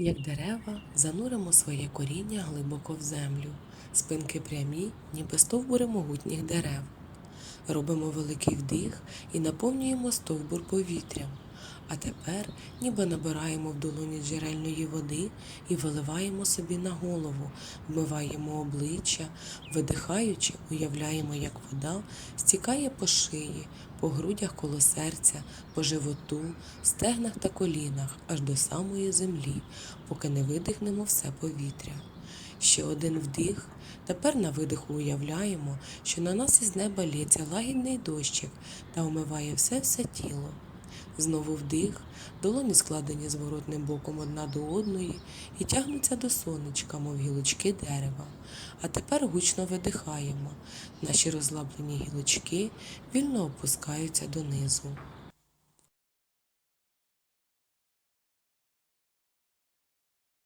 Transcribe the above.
Як дерева, зануримо своє коріння глибоко в землю, спинки прямі, ніби стовбури могутніх дерев. Робимо великий вдих і наповнюємо стовбур повітрям. А тепер ніби набираємо в долоні джерельної води і виливаємо собі на голову, вмиваємо обличчя, видихаючи, уявляємо, як вода стікає по шиї, по грудях коло серця, по животу, стегнах та колінах, аж до самої землі, поки не видихнемо все повітря. Ще один вдих. Тепер на видиху уявляємо, що на нас із неба лється лагідний дощик та омиває все все тіло. Знову вдих, долоні складені зворотним боком одна до одної і тягнуться до сонечка, мов гілочки дерева. А тепер гучно видихаємо. Наші розслаблені гілочки вільно опускаються донизу.